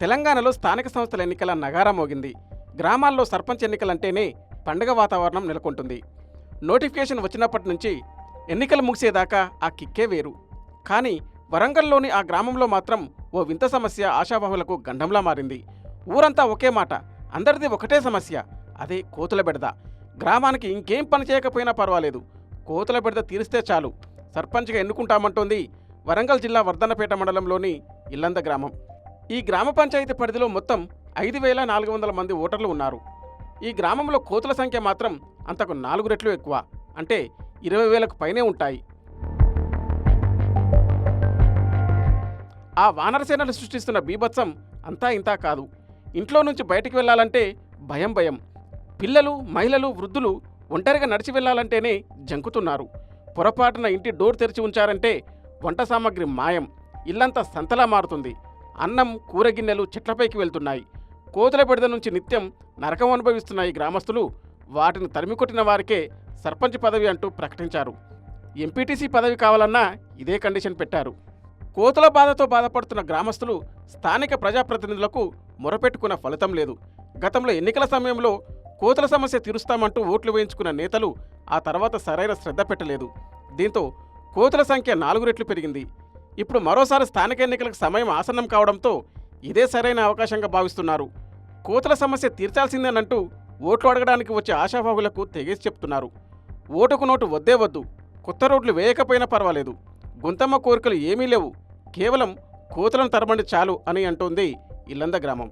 తెలంగాణలో స్థానిక సంస్థల ఎన్నికల నగారా మోగింది. గ్రామాల్లో సర్పంచ్ ఎన్నికలంటేనే పండగ వాతావరణం నెలకొంటుంది. నోటిఫికేషన్ వచ్చినప్పటి నుంచి ఎన్నికలు ముగిసేదాకా ఆ కిక్కే వేరు. కానీ వరంగల్లోని ఆ గ్రామంలో మాత్రం ఓ వింత సమస్య ఆశావాహులకు గండంలా మారింది. ఊరంతా ఒకే మాట అందరిది ఒకటే సమస్య అదే కోతుల బెడద. గ్రామానికి ఇంకేం పని చేయకపోయినా పర్వాలేదు. కోతుల బెడద తీరిస్తే చాలు. సర్పంచ్గా ఎన్నుకుంటామంటోంది వరంగల్ జిల్లా వర్ధన్నపేట మండలంలోని ఇల్లంద గ్రామం. ఈ గ్రామ పంచాయతీ పరిధిలో మొత్తం ఐదు వేల నాలుగు వందల మంది ఓటర్లు ఉన్నారు. ఈ గ్రామంలో కోతుల సంఖ్య మాత్రం అంతకు నాలుగు రెట్లు ఎక్కువ. అంటే ఇరవై వేలకు పైనే ఉంటాయి. ఆ వానరసేనలు సృష్టిస్తున్న బీభత్సం అంతా ఇంతా కాదు. ఇంట్లో నుంచి బయటికి వెళ్ళాలంటే భయం భయం. పిల్లలు మహిళలు వృద్ధులు ఒంటరిగా నడిచి వెళ్ళాలంటేనే జంకుతున్నారు. పొరపాటున ఇంటి డోర్ తెరిచి ఉంచారంటే వంట సామాగ్రి మాయం. ఇల్లంతా సంతలా మారుతుంది. అన్నం కూరగిన్నెలు చెట్లపైకి వెళ్తున్నాయి. కోతుల బిడద నుంచి నిత్యం నరకం అనుభవిస్తున్నాయి గ్రామస్తులు. వాటిని తరిమికొట్టిన వారికే సర్పంచ్ పదవి అంటూ ప్రకటించారు. ఎంపీటీసీ పదవి కావాలన్నా ఇదే కండిషన్ పెట్టారు. కోతుల బాధతో బాధపడుతున్న గ్రామస్తులు స్థానిక ప్రజాప్రతినిధులకు మొరపెట్టుకున్న ఫలితం లేదు. గతంలో ఎన్నికల సమయంలో కోతుల సమస్య తీరుస్తామంటూ ఓట్లు వేయించుకున్న నేతలు ఆ తర్వాత సరైన శ్రద్ధ పెట్టలేదు. దీంతో కోతుల సంఖ్య నాలుగు రెట్లు పెరిగింది. ఇప్పుడు మరోసారి స్థానిక ఎన్నికలకు సమయం ఆసన్నం కావడంతో ఇదే సరైన అవకాశంగా భావిస్తున్నారు. కోతల సమస్య తీర్చాల్సిందేనంటూ ఓట్లు అడగడానికి వచ్చే ఆశాభావులకు తెగేసి చెప్తున్నారు. ఓటుకు నోటు వద్దే వద్దు కొత్త రోడ్లు వేయకపోయినా పర్వాలేదు. గుంతమ్మ కోరికలు ఏమీ లేవు కేవలం కోతలను తరమండి చాలు అని అంటోంది ఇల్లంద గ్రామం.